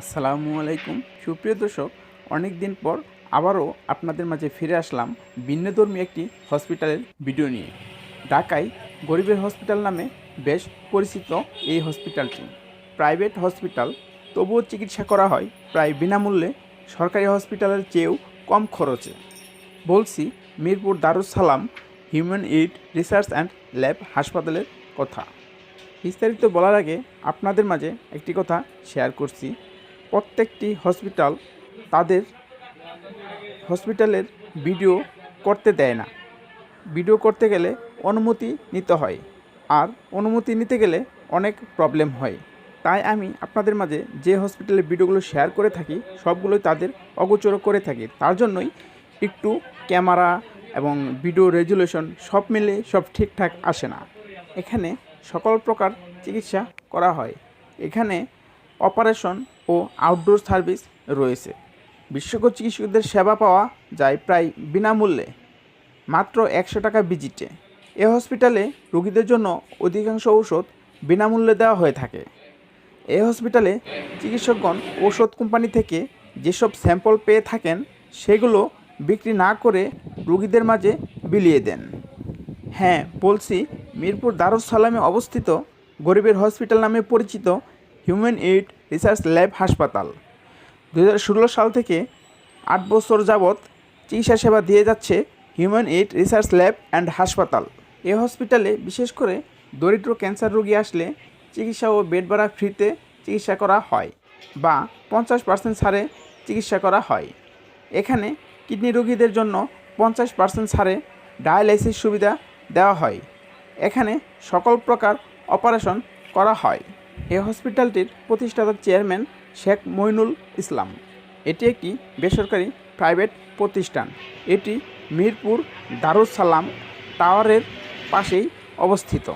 আসসালামু আলাইকুম। সুপ্রিয় দর্শক অনেক দিন পর আবারও আপনাদের মাঝে ফিরে আসলাম ভিন্নধর্মী একটি হসপিটালের ভিডিও নিয়ে। ঢাকায় গরিবের হসপিটাল নামে বেশ পরিচিত এই হসপিটালটি। প্রাইভেট হসপিটাল, তবুও চিকিৎসা করা হয় প্রায় বিনামূল্যে সরকারি হসপিটালের চেয়েও কম খরচে। বলছি Mirpur Darus Salam Human Aid Research and Lab হাসপাতালের কথা। বিস্তারিত বলার আগে আপনাদের মাঝে একটি কথা শেয়ার করছি। প্রত্যেকটি হসপিটাল তাদের হসপিটালের ভিডিও করতে দেয় না। ভিডিও করতে গেলে অনুমতি নিতে হয় আর অনুমতি নিতে গেলে অনেক প্রবলেম হয়। তাই আমি আপনাদের মাঝে যে হসপিটালের ভিডিওগুলো শেয়ার করে থাকি, সবগুলোই তাদের অগোচর করে থাকি। তার জন্যই একটু ক্যামেরা এবং ভিডিও রেজুলেশন সব মিলে সব ঠিকঠাক আসে না। এখানে সকল প্রকার চিকিৎসা করা হয়। এখানে অপারেশন ও আউটডোর সার্ভিস রয়েছে। বিশেষজ্ঞ চিকিৎসকদের সেবা পাওয়া যায় প্রায় বিনামূল্যে, মাত্র একশো টাকা ভিজিটে। এ হসপিটালে রোগীদের জন্য অধিকাংশ ঔষধ বিনামূল্যে দেওয়া হয়ে থাকে। এই হসপিটালে চিকিৎসকগণ ঔষধ কোম্পানি থেকে যেসব স্যাম্পল পেয়ে থাকেন, সেগুলো বিক্রি না করে রোগীদের মাঝে বিলিয়ে দেন। হ্যাঁ বলছি, মিরপুর দারুস সালামে অবস্থিত গরিবের হসপিটাল নামে পরিচিত হিউম্যান এইড রিসার্চ ল্যাব হাসপাতাল। দু হাজার ষোলো সাল থেকে আট বছর যাবৎ চিকিৎসা সেবা দিয়ে যাচ্ছে Human Aid Research Lab and হাসপাতাল। এ হসপিটালে বিশেষ করে দরিদ্র ক্যান্সার রোগী আসলে চিকিৎসা ও বেড ভাড়া ফ্রিতে চিকিৎসা করা হয় বা পঞ্চাশ পার্সেন্ট ছাড়ে চিকিৎসা করা হয়। এখানে কিডনি রোগীদের জন্য পঞ্চাশ পার্সেন্ট ছাড়ে ডায়ালাইসিস সুবিধা দেওয়া হয়। এখানে সকল প্রকার অপারেশন করা হয়। এই হসপিটালটির প্রতিষ্ঠাতা চেয়ারম্যান শেখ মইনুল ইসলাম। এটি একটি বেসরকারি প্রাইভেট প্রতিষ্ঠান। এটি মিরপুর দারুস সালাম টাওয়ারের পাশেই অবস্থিত।